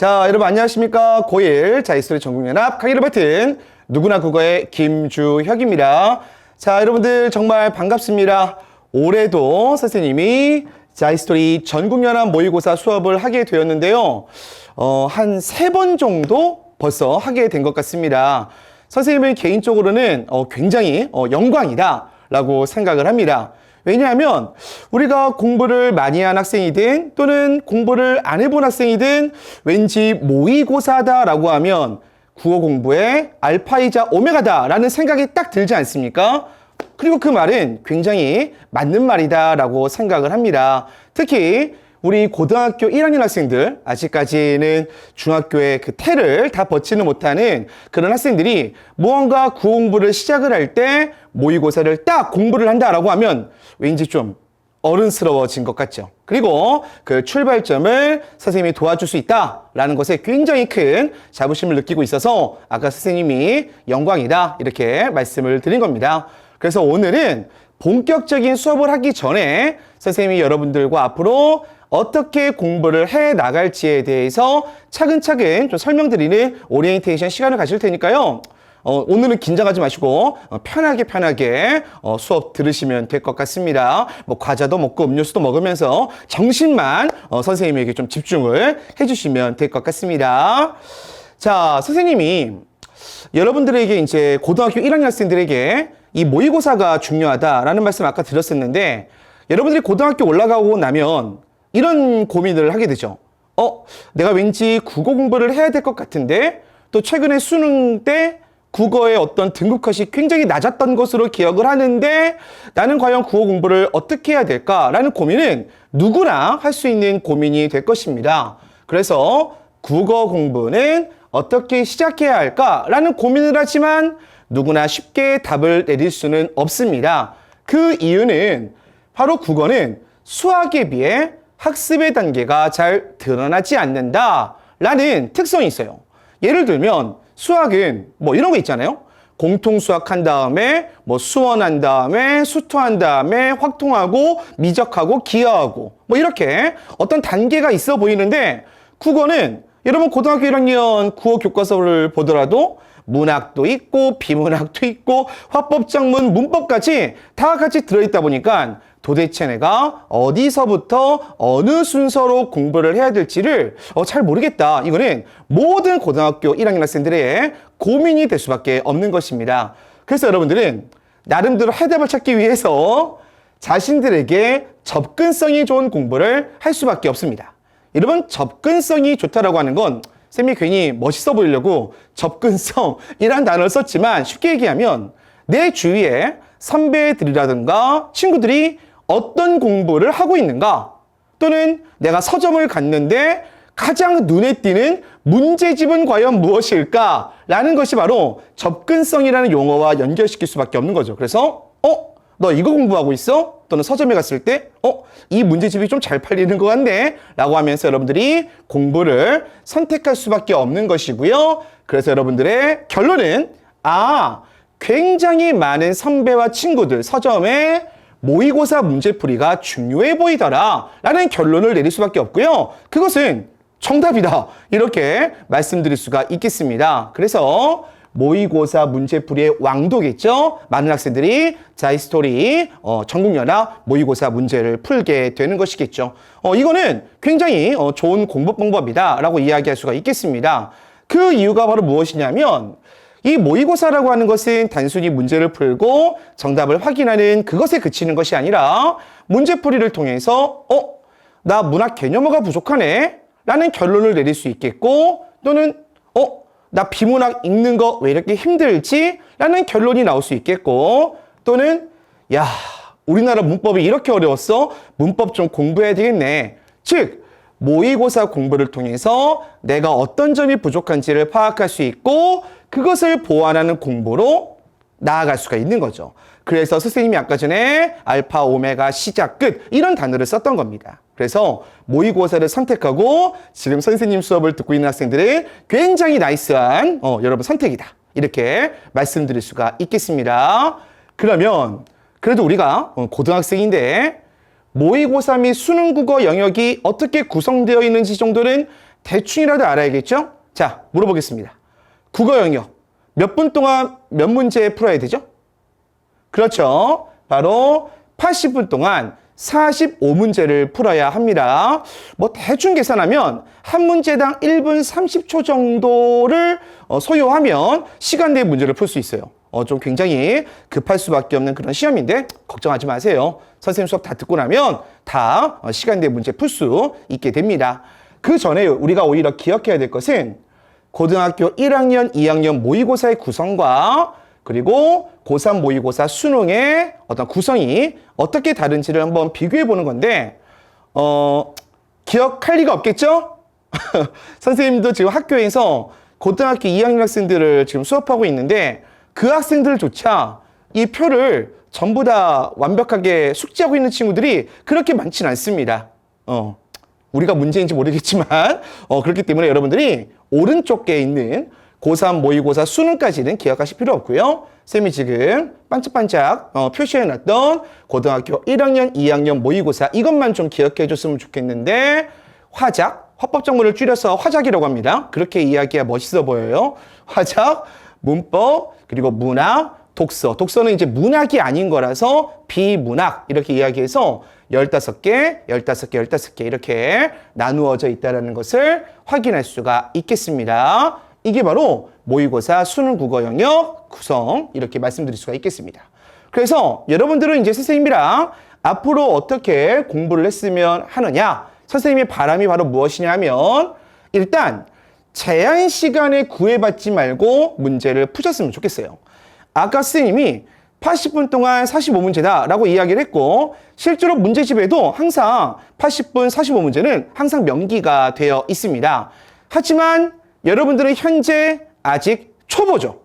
자, 여러분 안녕하십니까? 고1 자이스토리 전국연합 강의를 맡은 누구나 국어의 김주혁입니다. 자, 여러분들 정말 반갑습니다. 올해도 선생님이 자이스토리 전국연합 모의고사 수업을 하게 되었는데요. 어, 한 세 번 정도 벌써 하게 된 것 같습니다. 선생님은 개인적으로는 어, 굉장히 어, 영광이다 라고 생각을 합니다. 왜냐하면 우리가 공부를 많이 한 학생이든 또는 공부를 안 해본 학생이든 왠지 모의고사다라고 하면 국어 공부에 알파이자 오메가다라는 생각이 딱 들지 않습니까? 그리고 그 말은 굉장히 맞는 말이다라고 생각을 합니다. 특히 우리 고등학교 1학년 학생들, 아직까지는 중학교의 그 태를 다 버티는 못하는 그런 학생들이 무언가 구호 공부를 시작을 할 때 모의고사를 딱 공부를 한다라고 하면 왠지 좀 어른스러워진 것 같죠. 그리고 그 출발점을 선생님이 도와줄 수 있다라는 것에 굉장히 큰 자부심을 느끼고 있어서 아까 선생님이 영광이다 이렇게 말씀을 드린 겁니다. 그래서 오늘은 본격적인 수업을 하기 전에 선생님이 여러분들과 앞으로 어떻게 공부를 해 나갈지에 대해서 차근차근 좀 설명드리는 오리엔테이션 시간을 가질 테니까요. 어, 오늘은 긴장하지 마시고 어, 편하게 편하게 어, 수업 들으시면 될 것 같습니다. 뭐 과자도 먹고 음료수도 먹으면서 정신만 어, 선생님에게 좀 집중을 해주시면 될 것 같습니다. 자, 선생님이 여러분들에게 이제 고등학교 1학년 학생들에게 이 모의고사가 중요하다라는 말씀 아까 드렸었는데 여러분들이 고등학교 올라가고 나면 이런 고민을 하게 되죠. 어, 내가 왠지 국어 공부를 해야 될 것 같은데 또 최근에 수능 때 국어의 어떤 등급컷이 굉장히 낮았던 것으로 기억을 하는데 나는 과연 국어 공부를 어떻게 해야 될까라는 고민은 누구나 할 수 있는 고민이 될 것입니다. 그래서 국어 공부는 어떻게 시작해야 할까라는 고민을 하지만 누구나 쉽게 답을 내릴 수는 없습니다. 그 이유는 바로 국어는 수학에 비해 학습의 단계가 잘 드러나지 않는다 라는 특성이 있어요. 예를 들면 수학은 뭐 이런 거 있잖아요. 공통 수학 한 다음에 뭐 수원한 다음에 수투한 다음에 확통하고 미적하고 기하하고 뭐 이렇게 어떤 단계가 있어 보이는데 국어는 여러분 고등학교 1학년 국어 교과서를 보더라도 문학도 있고 비문학도 있고 화법작문 문법까지 다 같이 들어있다 보니까 도대체 내가 어디서부터 어느 순서로 공부를 해야 될지를 어, 잘 모르겠다. 이거는 모든 고등학교 1학년 학생들의 고민이 될 수밖에 없는 것입니다. 그래서 여러분들은 나름대로 해답을 찾기 위해서 자신들에게 접근성이 좋은 공부를 할 수밖에 없습니다. 여러분 접근성이 좋다라고 하는 건 쌤이 괜히 멋있어 보이려고 접근성이란 단어를 썼지만 쉽게 얘기하면 내 주위에 선배들이라든가 친구들이 어떤 공부를 하고 있는가 또는 내가 서점을 갔는데 가장 눈에 띄는 문제집은 과연 무엇일까? 라는 것이 바로 접근성이라는 용어와 연결시킬 수밖에 없는 거죠. 그래서, 어? 너 이거 공부하고 있어? 또는 서점에 갔을 때, 어? 이 문제집이 좀 잘 팔리는 것 같네? 라고 하면서 여러분들이 공부를 선택할 수밖에 없는 것이고요. 그래서 여러분들의 결론은, 아, 굉장히 많은 선배와 친구들, 서점에 모의고사 문제풀이가 중요해 보이더라. 라는 결론을 내릴 수밖에 없고요. 그것은 정답이다. 이렇게 말씀드릴 수가 있겠습니다. 그래서 모의고사 문제풀이의 왕도겠죠. 많은 학생들이 자 이 스토리 어, 전국연합 모의고사 문제를 풀게 되는 것이겠죠. 어, 이거는 굉장히 어, 좋은 공부 방법이다라고 이야기할 수가 있겠습니다. 그 이유가 바로 무엇이냐면 이 모의고사라고 하는 것은 단순히 문제를 풀고 정답을 확인하는 그것에 그치는 것이 아니라 문제풀이를 통해서 어? 나 문학 개념어가 부족하네? 라는 결론을 내릴 수 있겠고 또는 어? 나 비문학 읽는 거 왜 이렇게 힘들지? 라는 결론이 나올 수 있겠고 또는 야 우리나라 문법이 이렇게 어려웠어? 문법 좀 공부해야 되겠네. 즉 모의고사 공부를 통해서 내가 어떤 점이 부족한지를 파악할 수 있고 그것을 보완하는 공부로 나아갈 수가 있는 거죠. 그래서 선생님이 아까 전에 알파, 오메가, 시작, 끝 이런 단어를 썼던 겁니다. 그래서 모의고사를 선택하고 지금 선생님 수업을 듣고 있는 학생들은 굉장히 나이스한 어, 여러분 선택이다. 이렇게 말씀드릴 수가 있겠습니다. 그러면 그래도 우리가 어, 고등학생인데 모의고사 및 수능 국어 영역이 어떻게 구성되어 있는지 정도는 대충이라도 알아야겠죠? 자, 물어보겠습니다. 국어 영역. 몇 분 동안 몇 문제 풀어야 되죠? 그렇죠. 바로 80분 동안 45문제를 풀어야 합니다. 뭐 대충 계산하면 한 문제당 1분 30초 정도를 어, 소요하면 시간 내에 문제를 풀 수 있어요. 어, 좀 굉장히 급할 수밖에 없는 그런 시험인데 걱정하지 마세요. 선생님 수업 다 듣고 나면 다 어, 시간 내에 문제 풀 수 있게 됩니다. 그 전에 우리가 오히려 기억해야 될 것은 고등학교 1학년, 2학년 모의고사의 구성과 그리고 고3 모의고사 수능의 어떤 구성이 어떻게 다른지를 한번 비교해 보는 건데, 어, 기억할 리가 없겠죠? 선생님도 지금 학교에서 고등학교 2학년 학생들을 지금 수업하고 있는데, 그 학생들조차 이 표를 전부 다 완벽하게 숙지하고 있는 친구들이 그렇게 많지는 않습니다. 어, 우리가 문제인지 모르겠지만 어, 그렇기 때문에 여러분들이 오른쪽에 있는 고3 모의고사 수능까지는 기억하실 필요 없고요. 쌤이 지금 반짝반짝 어, 표시해놨던 고등학교 1학년, 2학년 모의고사 이것만 좀 기억해 줬으면 좋겠는데 화작, 화법정문을 줄여서 화작이라고 합니다. 그렇게 이야기가 멋있어 보여요. 화작, 문법, 그리고 문학, 독서. 독서는 이제 문학이 아닌 거라서 비문학 이렇게 이야기해서 15개, 15개, 15개 이렇게 나누어져 있다는 것을 확인할 수가 있겠습니다. 이게 바로 모의고사 수능 국어 영역 구성 이렇게 말씀드릴 수가 있겠습니다. 그래서 여러분들은 이제 선생님이랑 앞으로 어떻게 공부를 했으면 하느냐 선생님의 바람이 바로 무엇이냐 하면 일단 제한 시간에 구애받지 말고 문제를 푸셨으면 좋겠어요. 아까 선생님이 80분 동안 45문제다라고 이야기를 했고 실제로 문제집에도 항상 80분 45문제는 항상 명기가 되어 있습니다. 하지만 여러분들은 현재 아직 초보죠.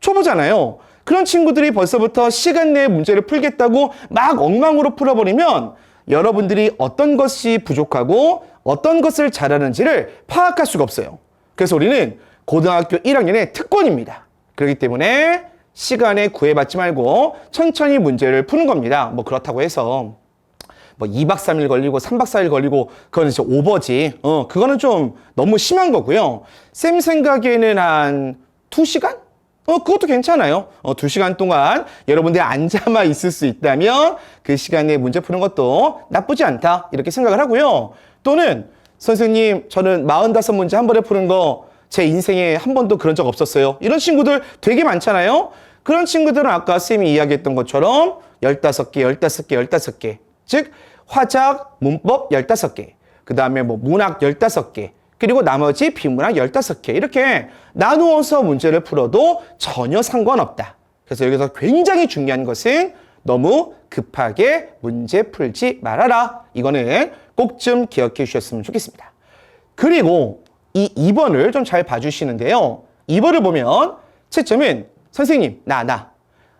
초보잖아요. 그런 친구들이 벌써부터 시간 내에 문제를 풀겠다고 막 엉망으로 풀어버리면 여러분들이 어떤 것이 부족하고 어떤 것을 잘하는지를 파악할 수가 없어요. 그래서 우리는 고등학교 1학년의 특권입니다. 그렇기 때문에 시간에 구애받지 말고 천천히 문제를 푸는 겁니다. 뭐 그렇다고 해서 뭐 2박 3일 걸리고 3박 4일 걸리고 그거는 진짜 오버지. 어, 그거는 좀 너무 심한 거고요. 쌤 생각에는 한 2시간? 어, 그것도 괜찮아요. 어, 2시간 동안 여러분들이 앉아만 있을 수 있다면 그 시간에 문제 푸는 것도 나쁘지 않다. 이렇게 생각을 하고요. 또는 선생님, 저는 45문제 한 번에 푸는 거 제 인생에 한 번도 그런 적 없었어요. 이런 친구들 되게 많잖아요. 그런 친구들은 아까 쌤이 이야기했던 것처럼 15개, 15개, 15개. 즉, 화작, 문법 15개. 그 다음에 뭐 문학 15개. 그리고 나머지 비문학 15개. 이렇게 나누어서 문제를 풀어도 전혀 상관없다. 그래서 여기서 굉장히 중요한 것은 너무 급하게 문제 풀지 말아라. 이거는 꼭 좀 기억해 주셨으면 좋겠습니다. 그리고 이 2번을 좀 잘 봐주시는데요. 2번을 보면 채점은 선생님, 나, 나.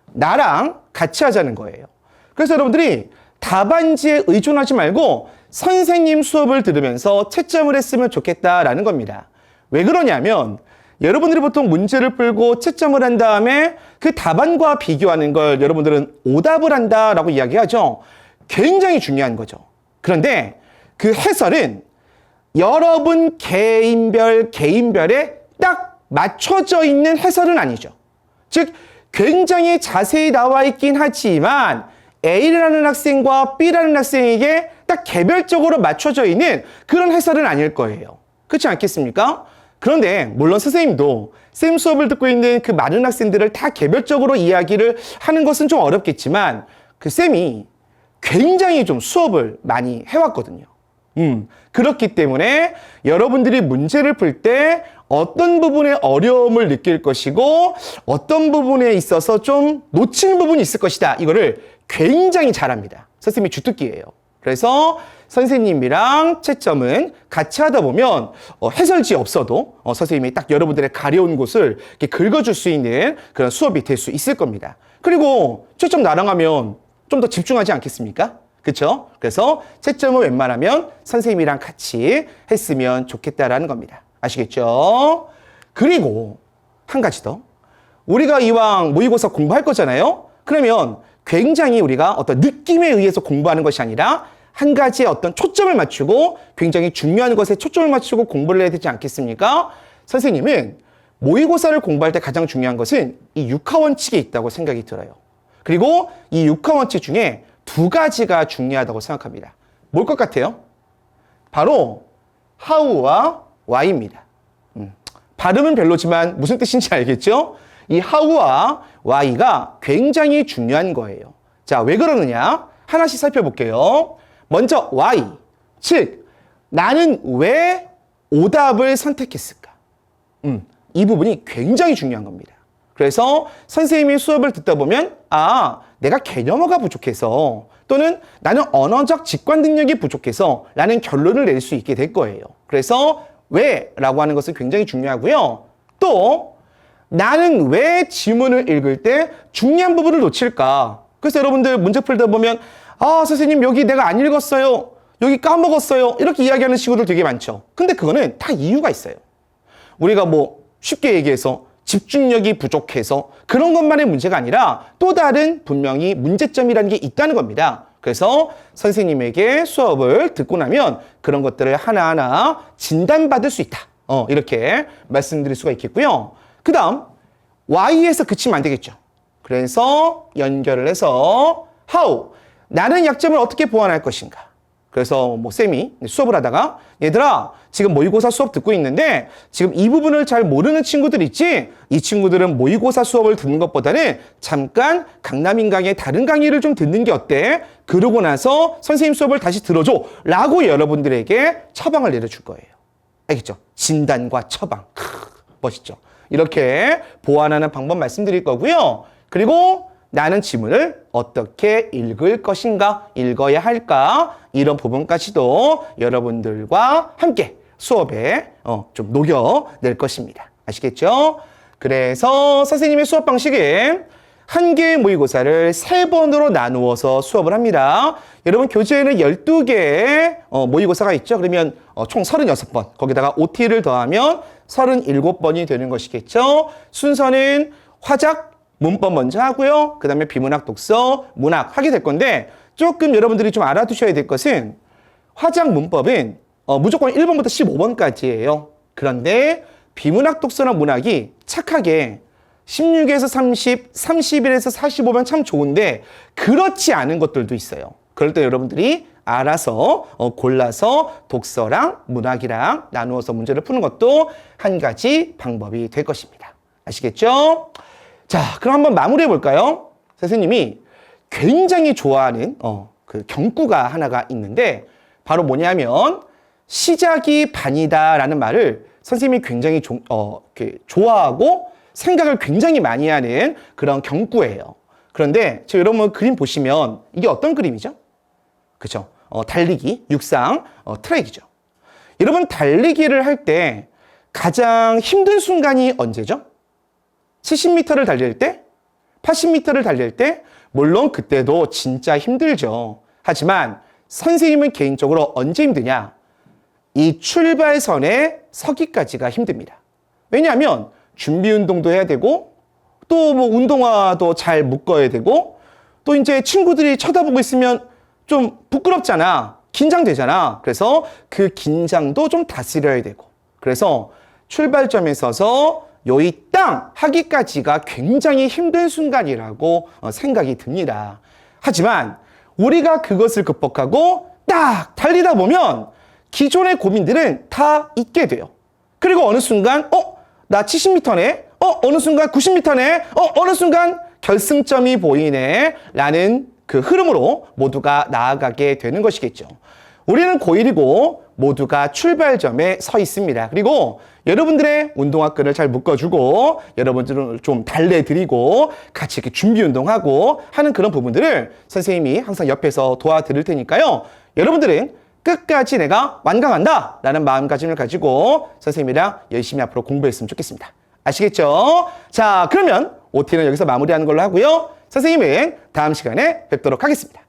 나랑 같이 하자는 거예요. 그래서 여러분들이 답안지에 의존하지 말고 선생님 수업을 들으면서 채점을 했으면 좋겠다라는 겁니다. 왜 그러냐면 여러분들이 보통 문제를 풀고 채점을 한 다음에 그 답안과 비교하는 걸 여러분들은 오답을 한다라고 이야기하죠. 굉장히 중요한 거죠. 그런데 그 해설은 여러분 개인별 개인별에 딱 맞춰져 있는 해설은 아니죠. 즉 굉장히 자세히 나와 있긴 하지만 A라는 학생과 B라는 학생에게 딱 개별적으로 맞춰져 있는 그런 해설은 아닐 거예요. 그렇지 않겠습니까? 그런데 물론 선생님도 쌤 수업을 듣고 있는 그 많은 학생들을 다 개별적으로 이야기를 하는 것은 좀 어렵겠지만 그 쌤이 굉장히 좀 수업을 많이 해왔거든요. 음, 그렇기 때문에 여러분들이 문제를 풀 때 어떤 부분에 어려움을 느낄 것이고 어떤 부분에 있어서 좀 놓치는 부분이 있을 것이다. 이거를 굉장히 잘합니다. 선생님이 주특기예요. 그래서 선생님이랑 채점은 같이 하다 보면 어, 해설지 없어도 어, 선생님이 딱 여러분들의 가려운 곳을 이렇게 긁어줄 수 있는 그런 수업이 될 수 있을 겁니다. 그리고 채점 나랑 하면 좀 더 집중하지 않겠습니까? 그렇죠? 그래서 채점은 웬만하면 선생님이랑 같이 했으면 좋겠다라는 겁니다. 아시겠죠? 그리고 한 가지 더. 우리가 이왕 모의고사 공부할 거잖아요. 그러면 굉장히 우리가 어떤 느낌에 의해서 공부하는 것이 아니라 한 가지에 어떤 초점을 맞추고 굉장히 중요한 것에 초점을 맞추고 공부를 해야 되지 않겠습니까? 선생님은 모의고사를 공부할 때 가장 중요한 것은 이 육하 원칙에 있다고 생각이 들어요. 그리고 이 육하 원칙 중에 두 가지가 중요하다고 생각합니다. 뭘 것 같아요? 바로 how와 why입니다. 음, 발음은 별로지만 무슨 뜻인지 알겠죠? 이 how와 why가 굉장히 중요한 거예요. 자, 왜 그러느냐? 하나씩 살펴볼게요. 먼저 why, 즉 나는 왜 오답을 선택했을까? 음, 이 부분이 굉장히 중요한 겁니다. 그래서 선생님이 수업을 듣다 보면 아, 내가 개념어가 부족해서 또는 나는 언어적 직관 능력이 부족해서 라는 결론을 낼 수 있게 될 거예요. 그래서 왜? 라고 하는 것은 굉장히 중요하고요. 또 나는 왜 지문을 읽을 때 중요한 부분을 놓칠까? 그래서 여러분들 문제 풀다 보면 아, 선생님 여기 내가 안 읽었어요. 여기 까먹었어요. 이렇게 이야기하는 친구들 되게 많죠. 근데 그거는 다 이유가 있어요. 우리가 뭐 쉽게 얘기해서 집중력이 부족해서 그런 것만의 문제가 아니라 또 다른 분명히 문제점이라는 게 있다는 겁니다. 그래서 선생님에게 수업을 듣고 나면 그런 것들을 하나하나 진단받을 수 있다. 어, 이렇게 말씀드릴 수가 있겠고요. 그 다음, Y에서 그치면 안 되겠죠. 그래서 연결을 해서 how, 나는 약점을 어떻게 보완할 것인가. 그래서 뭐 쌤이 수업을 하다가 얘들아 지금 모의고사 수업 듣고 있는데 지금 이 부분을 잘 모르는 친구들 있지? 이 친구들은 모의고사 수업을 듣는 것보다는 잠깐 강남인 강의 다른 강의를 좀 듣는 게 어때? 그러고 나서 선생님 수업을 다시 들어줘 라고 여러분들에게 처방을 내려줄 거예요. 알겠죠? 진단과 처방. 크, 멋있죠? 이렇게 보완하는 방법 말씀드릴 거고요. 그리고 나는 지문을 어떻게 읽을 것인가, 읽어야 할까, 이런 부분까지도 여러분들과 함께 수업에 어, 좀 녹여낼 것입니다. 아시겠죠? 그래서 선생님의 수업 방식은 한 개의 모의고사를 세 번으로 나누어서 수업을 합니다. 여러분 교재에는 12개의 어, 모의고사가 있죠. 그러면 어, 총 36번, 거기다가 OT를 더하면 37번이 되는 것이겠죠. 순서는 화작, 문법 먼저 하고요. 그 다음에 비문학, 독서, 문학 하게 될 건데 조금 여러분들이 좀 알아두셔야 될 것은 화작 문법은 어, 무조건 1번부터 15번까지예요. 그런데 비문학, 독서나 문학이 착하게 16에서 30, 31에서 45면 참 좋은데 그렇지 않은 것들도 있어요. 그럴 때 여러분들이 알아서 어, 골라서 독서랑 문학이랑 나누어서 문제를 푸는 것도 한 가지 방법이 될 것입니다. 아시겠죠? 자, 그럼 한번 마무리해 볼까요? 선생님이 굉장히 좋아하는 어, 그 경구가 하나가 있는데 바로 뭐냐면 시작이 반이다라는 말을 선생님이 굉장히 조, 어, 그 좋아하고 생각을 굉장히 많이 하는 그런 경구예요. 그런데 저 여러분 그림 보시면 이게 어떤 그림이죠? 그죠? 어, 달리기, 육상, 어, 트랙이죠. 여러분 달리기를 할 때 가장 힘든 순간이 언제죠? 70m를 달릴 때, 80m를 달릴 때, 물론 그때도 진짜 힘들죠. 하지만 선생님은 개인적으로 언제 힘드냐? 이 출발선에 서기까지가 힘듭니다. 왜냐하면 준비 운동도 해야 되고, 또 뭐 운동화도 잘 묶어야 되고, 또 이제 친구들이 쳐다보고 있으면 좀 부끄럽잖아. 긴장되잖아. 그래서 그 긴장도 좀 다스려야 되고. 그래서 출발점에 서서 요이 땅 하기까지가 굉장히 힘든 순간이라고 어, 생각이 듭니다. 하지만 우리가 그것을 극복하고 딱 달리다 보면 기존의 고민들은 다 잊게 돼요. 그리고 어느 순간, 어? 나 70m네? 어? 어느 순간 90m네? 어? 어느 순간 결승점이 보이네? 라는 그 흐름으로 모두가 나아가게 되는 것이겠죠. 우리는 고1이고 모두가 출발점에 서 있습니다. 그리고 여러분들의 운동화 끈을 잘 묶어주고 여러분들을 좀 달래드리고 같이 이렇게 준비 운동하고 하는 그런 부분들을 선생님이 항상 옆에서 도와드릴 테니까요. 여러분들은 끝까지 내가 완강한다 라는 마음가짐을 가지고 선생님이랑 열심히 앞으로 공부했으면 좋겠습니다. 아시겠죠? 자, 그러면 OT는 여기서 마무리하는 걸로 하고요. 선생님은 다음 시간에 뵙도록 하겠습니다.